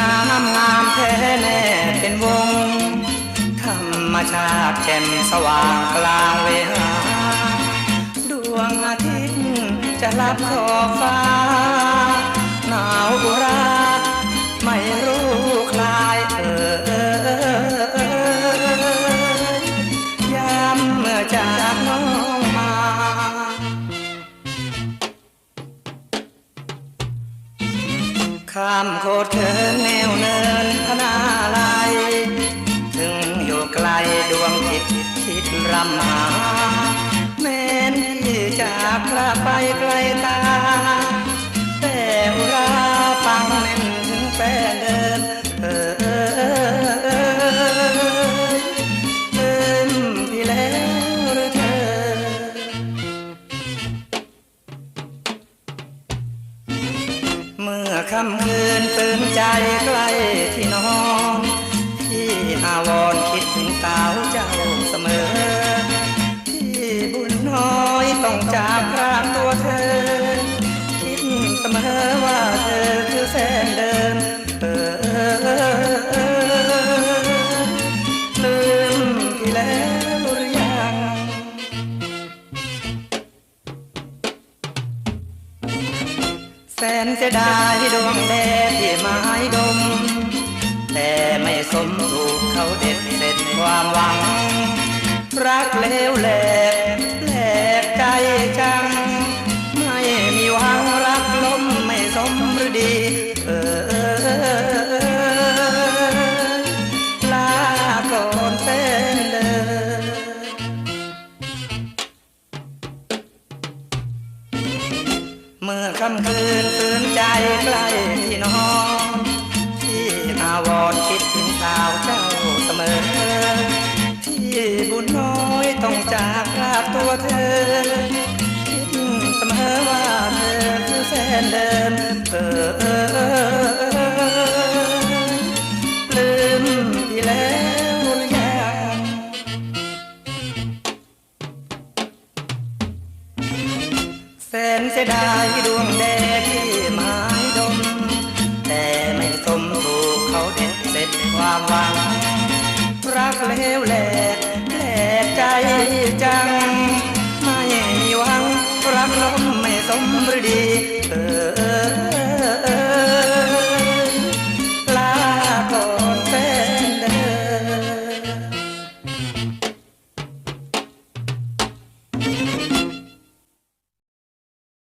น้ำงามแท้แน่เป็นวง ธรรมชาติแจ่มสว่างกลางเวหา ดวงอาทิตย์จะรับขอบฟ้า ข้ามโคตรเถินแนวเนินพนาลายถึงอยู่ไกลดวงจิตคิดรำหาแม้นที่จากพระไปไกลตา แต่อุราปังแน่นถึงแฟนเดิน เมื่อค่ำคืนปืนใจใกล้ที่นอนที่อาวรคิดถึงสาวเจ้าเสมอ ที่บุญน้อยต้องจากพรากตัวเธอ คิดเสมอ แสนเสียดายดวงแดดที่ไม้ดม แต่ไม่สมถูกเขาเด็ดเสร็จความหวัง รักเลวแล เมื่อค่ำคืนตื่นใจใกล้ที่นอนที่อาวรณ์คิดถึงสาวเจ้าเสมอ ที่บุญน้อยต้องจากลาตัวเธอคิดเสมอว่าเธอคือแฟนเดิมเออ แสนเสียดายดวงแดงที่หม้ดม แต่ไม่สมถูกเขาเด็ดเสร็จความหวัง รักเลวแหลกแหลกใจจัง